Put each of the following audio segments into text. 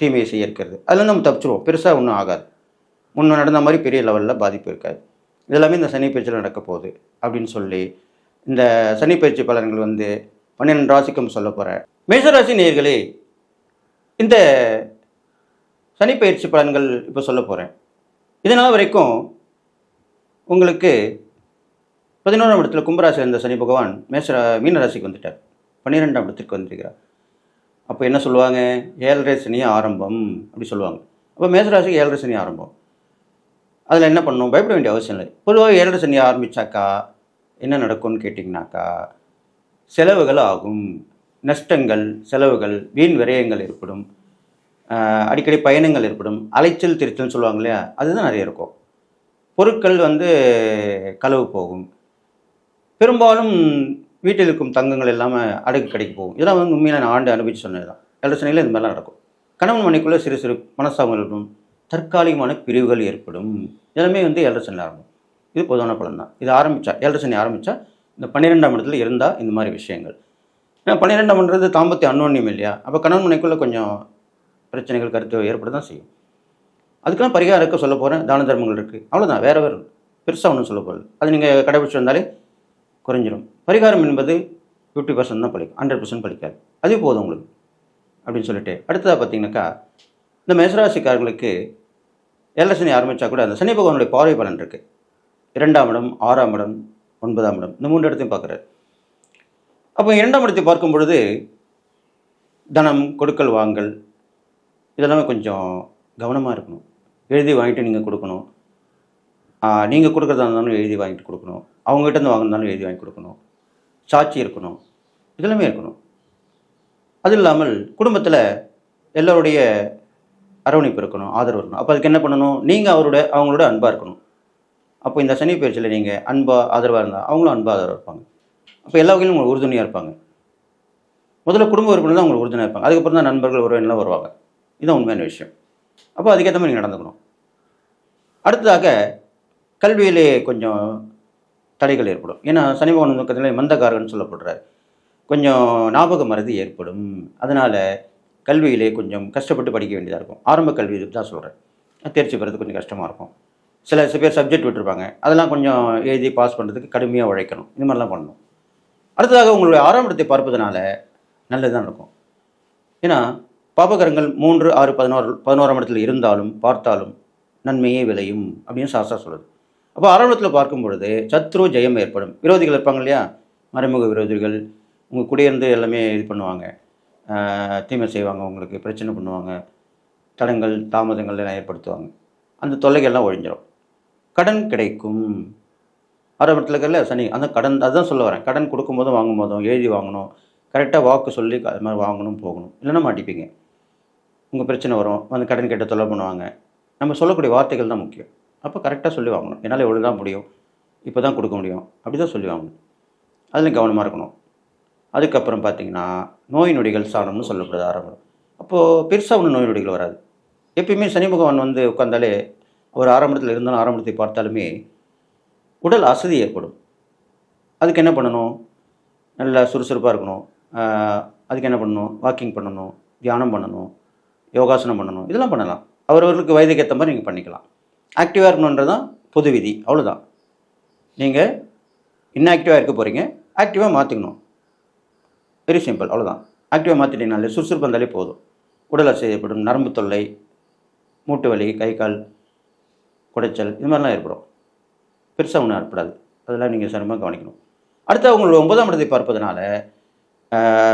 தீமையை செய்ய இருக்கிறது. அதில் நம்ம தப்பிச்சிருவோம். பெருசாக ஒன்றும் ஆகாது. முன்னே நடந்த மாதிரி பெரிய லெவலில் பாதிப்பு இருக்காது. இதெல்லாமே இந்த சனி பயிற்சியில் நடக்க போகுது அப்படின்னு சொல்லி இந்த சனி பயிற்சி பலன்கள் வந்து பன்னிரெண்டு ராசிக்கும் சொல்ல போகிறேன் மேஷராசி நேர்களே இந்த சனி பயிற்சி பலன்கள் இப்போ சொல்ல போகிறேன் இதனால் வரைக்கும் உங்களுக்கு பதினோராம் இடத்துல கும்பராசியில் இருந்த சனி பகவான் மேஷரா மீனராசிக்கு வந்துட்டார். பன்னிரெண்டாம் இடத்திற்கு வந்திருக்கிறார். அப்போ என்ன சொல்லுவாங்க? ஏழரை சனி ஆரம்பம் அப்படி சொல்லுவாங்க. அப்போ மேசராசிக்கு ஏழரை சனி ஆரம்பம். அதில் என்ன பண்ணணும் பயப்பட வேண்டிய அவசியம் இல்லை. பொதுவாக ஏழரை சனி ஆரம்பித்தாக்கா என்ன நடக்கும்னு கேட்டிங்கனாக்கா செலவுகள் ஆகும். நஷ்டங்கள் செலவுகள் வீண் விரயங்கள் ஏற்படும். அடிக்கடி பயணங்கள் ஏற்படும். அலைச்சல் திருச்சல்னு சொல்லுவாங்க இல்லையா? அதுதான் நிறைய இருக்கும். பொருட்கள் வந்து களவு போகும். பெரும்பாலும் வீட்டில் இருக்கும் தங்கங்கள் எல்லாமே அடகு கடைக்கு போகும். இதெல்லாம் வந்து உண்மையில நான் ஆண்டு அனுபவிச்சு சொன்னது தான் எலட்சணையில் இந்த மாதிரிலாம் நடக்கும். கணவன் மனைக்குள்ளே சிறு சிறு மனசாபங்கள் இருக்கும். தற்காலிகமான பிரிவுகள் ஏற்படும். எல்லாமே வந்து எலட்சணில் ஆரம்பம். இது பொதுவான பலன் தான் இது ஆரம்பித்தா எலட்சணி ஆரம்பித்தா இந்த பன்னிரெண்டாம் இடத்துல இருந்தால் இந்த மாதிரி விஷயங்கள். ஏன்னா பன்னிரெண்டாம்ன்றது தாம்பத்திய அன்னோன்யம் இல்லையா? அப்போ கணவன் மனைக்குள்ளே கொஞ்சம் பிரச்சனைகள் கருத்து ஏற்பட தான் செய்யும். அதுக்கெல்லாம் பரிகாரம் இருக்க சொல்ல போகிறேன் தான தர்மங்கள் இருக்குது அவ்வளோதான் வேறு வேறு பெருசாக ஒன்றும் சொல்ல போகிறது அது நீங்கள் கடைபிடிச்சு வந்தாலே குறைஞ்சிரும். பரிகாரம் என்பது ஃபிஃப்டி பர்சன்ட் தான் படிக்கும் ஹண்ட்ரட் பர்சன்ட் பலிக்காது அது போதும் உங்களுக்கு. அப்படின்னு சொல்லிட்டு அடுத்ததாக பார்த்தீங்கன்னாக்கா இந்த மேசராசிக்காரங்களுக்கு ஏழரை ஆரம்பித்தா கூட அந்த சனி பகவானுடைய பார்வை பலன் இருக்குது இரண்டாம் இடம் ஆறாம் இடம் ஒன்பதாம் இடம். இந்த மூன்று இடத்தையும் பார்க்குறாரு. அப்போ இரண்டாம் இடத்தை பார்க்கும் பொழுது தனம் கொடுக்கல் வாங்கல் இதெல்லாமே கொஞ்சம் கவனமாக இருக்கணும். எழுதி வாங்கிட்டு நீங்கள் கொடுக்கணும். நீங்கள் கொடுக்குறதா இருந்தாலும் எழுதி வாங்கிட்டு கொடுக்கணும். அவங்ககிட்ட இருந்து வாங்கினாலும் எழுதி வாங்கி கொடுக்கணும். சாட்சி இருக்கணும். இதெல்லாமே இருக்கணும். அது இல்லாமல் குடும்பத்தில் எல்லோருடைய அரவணைப்பு இருக்கணும் ஆதரவு இருக்கணும். அப்போ அதுக்கு என்ன பண்ணணும்? நீங்கள் அவரோட அவங்களோட அன்பாக இருக்கணும். அப்போ இந்த சனி பயிற்சியில் நீங்கள் அன்பாக ஆதரவாக இருந்தால் அவங்களும் அன்பாக ஆதரவாக இருப்பாங்க. அப்போ எல்லா வகையிலும் உங்களுக்கு உறுதுணையாக இருப்பாங்க. முதல்ல குடும்ப உறுப்பினர் தான் உங்களுக்கு உறுதுணையாக இருப்பாங்க. அதுக்கப்புறம் தான் நண்பர்கள் உறவினர்லாம் வருவாங்க. இதுதான் உண்மையான விஷயம். அப்போ அதுக்கேற்ற மாதிரி நீங்கள் நடந்துக்கணும். அடுத்ததாக கல்வியிலே கொஞ்சம் தடைகள் ஏற்படும். ஏன்னா சனி பகவான் நோக்கத்தில் மந்தகாரகன்னு சொல்லப்படுறார். கொஞ்சம் ஞாபக மறதி ஏற்படும். அதனால் கல்வியிலே கொஞ்சம் கஷ்டப்பட்டு படிக்க வேண்டியதாக இருக்கும். ஆரம்ப கல்வி தான் சொல்கிறேன் தேர்ச்சி பெறது கொஞ்சம் கஷ்டமாக இருக்கும். சில சில பேர் சப்ஜெக்ட் விட்டுருப்பாங்க. அதெல்லாம் கொஞ்சம் எழுதி பாஸ் பண்ணுறதுக்கு கடுமையாக உழைக்கணும். இது மாதிரிலாம் பண்ணணும். அடுத்ததாக உங்களுடைய ஆரம்பத்தை பார்ப்பதனால நல்லது தான் நடக்கும் ஏன்னா பாபகரங்கள் மூன்று ஆறு பதினோரு பதினோராம் இடத்துல இருந்தாலும் பார்த்தாலும் நன்மையே விளையும் அப்படின்னு சாஸ்தா சொல்லுது. அப்போ ஆரம்பத்தில் பார்க்கும் பொழுது சத்ரு ஜெயம் ஏற்படும். விரோதிகள் இருப்பாங்க இல்லையா? மறைமுக விரோதிகள். உங்கள் குடியிருந்து எல்லாமே இது பண்ணுவாங்க. தீமை செய்வாங்க உங்களுக்கு பிரச்சனை பண்ணுவாங்க. தடங்கள் தாமதங்கள் எல்லாம் ஏற்படுத்துவாங்க. அந்த தொல்லைகள்லாம் ஒழிஞ்சிடும் கடன் கிடைக்கும். ஆரம்பத்தில் இருக்கல சனி அந்த கடன் அதுதான் சொல்ல வரேன். கடன் கொடுக்கும்போதும் வாங்கும்போதும் எழுதி வாங்கணும். கரெக்டாக வாக்கு சொல்லி அது மாதிரி வாங்கணும் போகணும். இல்லைன்னா மாட்டிப்பீங்க. உங்கள் பிரச்சனை வரும். வந்து கடன் கேட்ட தொல்லை பண்ணுவாங்க. நம்ம சொல்லக்கூடிய வார்த்தைகள் தான் முக்கியம். அப்போ கரெக்டாக சொல்லி வாங்கணும். என்னால் எவ்வளோ தான் முடியும்? இப்போ தான் கொடுக்க முடியும். அப்படி தான் சொல்லி வாங்கணும். அதில் கவனமாக இருக்கணும். அதுக்கப்புறம் பார்த்தீங்கன்னா நோய் நொடிகள் சாணம்னு சொல்லப்படுது ஆரம்பம். அப்போது பெருசாக ஒன்றும் நோய் நொடிகள் வராது. எப்பயுமே சனி பகவான் வந்து உட்காந்தாலே அவர் ஆரம்பத்தில் இருந்தாலும் ஆரம்பத்தை பார்த்தாலுமே உடல் அசதி ஏற்படும். அதுக்கு என்ன பண்ணணும்? நல்லா சுறுசுறுப்பாக இருக்கணும். அதுக்கு என்ன பண்ணணும்? வாக்கிங் பண்ணணும். தியானம் பண்ணணும். யோகாசனம் பண்ணணும். இதெல்லாம் பண்ணலாம். அவரவர்களுக்கு வயதுக்கு ஏற்ற மாதிரி நீங்கள் பண்ணிக்கலாம். ஆக்டிவாக இருக்கணுன்றது தான் பொது விதி. அவ்வளோதான் நீங்கள் இன்ஆக்டிவாக இருக்க போகிறீங்க ஆக்டிவாக மாற்றிக்கணும் வெரி சிம்பிள் அவ்வளோதான் ஆக்டிவாக மாற்றிட்டீங்கனாலே சுறுசுறுப்பு இருந்தாலே போதும். உடல் அசை ஏற்படும். நரம்பு தொல்லை மூட்டு வலி கை கால் குடைச்சல் இது மாதிரிலாம் ஏற்படும். பெருசாக ஒன்றும் ஏற்படாது. அதெல்லாம் நீங்கள் சிரமமாக கவனிக்கணும். அடுத்து அவங்களோட ஒன்பதாம் இடத்தை பார்ப்பதனால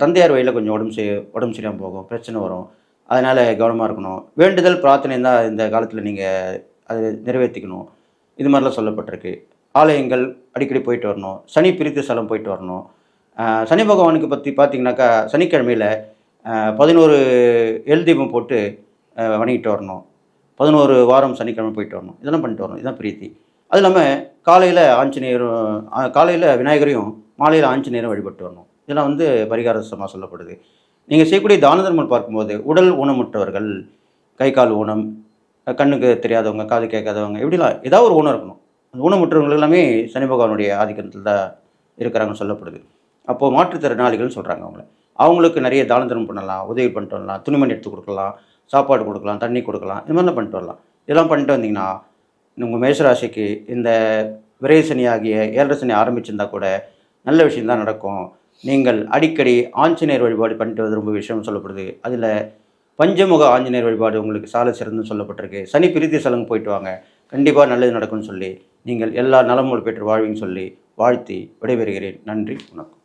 தந்தையார் வழியில் கொஞ்சம் உடம்பு சரி உடம்பு சரியாக போகும். பிரச்சனை வரும். அதனால் கவனமாக இருக்கணும். வேண்டுதல் பிரார்த்தனை தான் இந்த காலத்தில் நீங்கள் அதை நிறைவேற்றிக்கணும். இது மாதிரிலாம் சொல்லப்பட்டிருக்கு. ஆலயங்கள் அடிக்கடி போயிட்டு வரணும். சனி பிரித்து ஸ்தலம் போயிட்டு வரணும். சனி பகவானுக்கு பற்றி பார்த்தீங்கன்னாக்கா சனிக்கிழமையில் பதினோரு எழுதீபம் போட்டு வணங்கிட்டு வரணும். பதினோரு வாரம் சனிக்கிழமை போயிட்டு வரணும். இதெல்லாம் பண்ணிட்டு வரணும். இதுதான் பிரீத்தி. அது இல்லாமல் காலையில் ஆஞ்சநேயரும் காலையில் விநாயகரையும் மாலையில் ஆஞ்சநேயரும் வழிபட்டு வரணும். இதெல்லாம் வந்து பரிகாரசமாக சொல்லப்படுது. நீங்கள் செய்யக்கூடிய தான தர்மம் பார்க்கும்போது உடல் ஊனமுற்றவர்கள் கை கால் ஊனம் கண்ணுக்கு தெரியாதவங்க காது கேட்காதவங்க இப்படிலாம் ஏதாவது ஒரு ஊனம் இருக்கணும். அந்த ஊனமுற்றவங்க எல்லாமே சனி பகவானுடைய ஆதிக்கத்தில் தான் இருக்கிறாங்கன்னு சொல்லப்படுது. அப்போது மாற்றுத்திறனாளிகள்னு சொல்கிறாங்க அவங்கள. அவங்களுக்கு நிறைய தான தர்மம் பண்ணலாம் உதவி பண்ணிட்டு வரலாம் துணிமணி எடுத்து கொடுக்கலாம் சாப்பாடு கொடுக்கலாம் தண்ணி கொடுக்கலாம் இது மாதிரிலாம் பண்ணிட்டு வரலாம். இதெல்லாம் பண்ணிட்டு வந்தீங்கன்னா உங்கள் மேஷராசிக்கு இந்த விரைசனி ஆகிய ஏழரசனி ஆரம்பிச்சிருந்தா கூட நல்ல விஷயம்தான் நடக்கும். நீங்கள் அடிக்கடி ஆஞ்சநேயர் வழிபாடு பண்ணிட்டுவது ரொம்ப விஷயம்னு சொல்லப்படுது. அதில் பஞ்சமுக ஆஞ்சநேயர் வழிபாடு உங்களுக்கு சால சிறந்துன்னு சொல்லப்பட்டிருக்கு. சனி பிரீத்தி சலங்கு போயிட்டு வாங்க. கண்டிப்பாக நல்லது நடக்கும்னு சொல்லி நீங்கள் எல்லா நலமும் பெற்று வாழ்வின்னு சொல்லி வாழ்த்தி விடைபெறுகிறேன். நன்றி வணக்கம்.